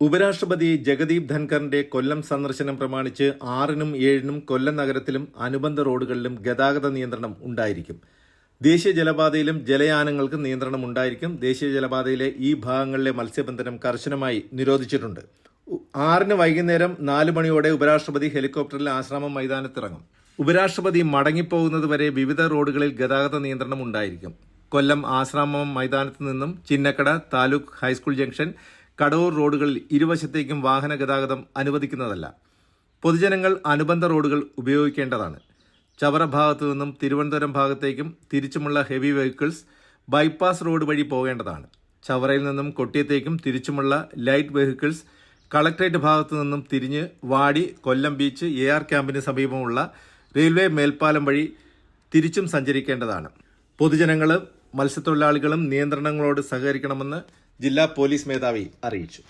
ഉപരാഷ്ട്രപതി ജഗദീപ് ധൻഖറിന്റെ കൊല്ലം സന്ദർശനം പ്രമാണിച്ച് ആറിനും ഏഴിനും കൊല്ലം നഗരത്തിലും അനുബന്ധ റോഡുകളിലും ഗതാഗത നിയന്ത്രണം ഉണ്ടായിരിക്കും. ദേശീയ ജലപാതയിലും ജലയാനങ്ങൾക്ക് നിയന്ത്രണം ഉണ്ടായിരിക്കും. ദേശീയ ജലപാതയിലെ ഈ ഭാഗങ്ങളിലെ മത്സ്യബന്ധനം കർശനമായി നിരോധിച്ചിട്ടുണ്ട്. ആറിന് വൈകുന്നേരം നാല് മണിയോടെ ഉപരാഷ്ട്രപതി ഹെലികോപ്റ്ററിൽ ആശ്രമം മൈതാനത്തിറങ്ങും. ഉപരാഷ്ട്രപതി മടങ്ങിപ്പോകുന്നത് വരെ വിവിധ റോഡുകളിൽ ഗതാഗത നിയന്ത്രണം ഉണ്ടായിരിക്കും. കൊല്ലം ആശ്രാമം മൈതാനത്ത് നിന്നും Chinnakada taluk high school junction Kadavoor റോഡുകളിൽ ഇരുവശത്തേക്കും വാഹന ഗതാഗതം അനുവദിക്കുന്നതല്ല. പൊതുജനങ്ങൾ അനുബന്ധ റോഡുകൾ ഉപയോഗിക്കേണ്ടതാണ്. ചവറ ഭാഗത്തു നിന്നും തിരുവനന്തപുരം ഭാഗത്തേക്കും തിരിച്ചുമുള്ള ഹെവി വെഹിക്കിൾസ് ബൈപ്പാസ് റോഡ് വഴി പോകേണ്ടതാണ്. ചവറയിൽ നിന്നും കൊട്ടിയത്തേക്കും തിരിച്ചുമുള്ള ലൈറ്റ് വെഹിക്കിൾസ് കളക്ട്രേറ്റ് ഭാഗത്തു നിന്നും തിരിഞ്ഞ് വാടി കൊല്ലം ബീച്ച് എ ആർ ക്യാമ്പിന് സമീപമുള്ള റെയിൽവേ മേൽപ്പാലം വഴി തിരിച്ചും സഞ്ചരിക്കേണ്ടതാണ്. പൊതുജനങ്ങളും മത്സ്യത്തൊഴിലാളികളും നിയന്ത്രണങ്ങളോട് സഹകരിക്കണമെന്ന് ജില്ലാ പോലീസ് മേധാവി അറിയിച്ചു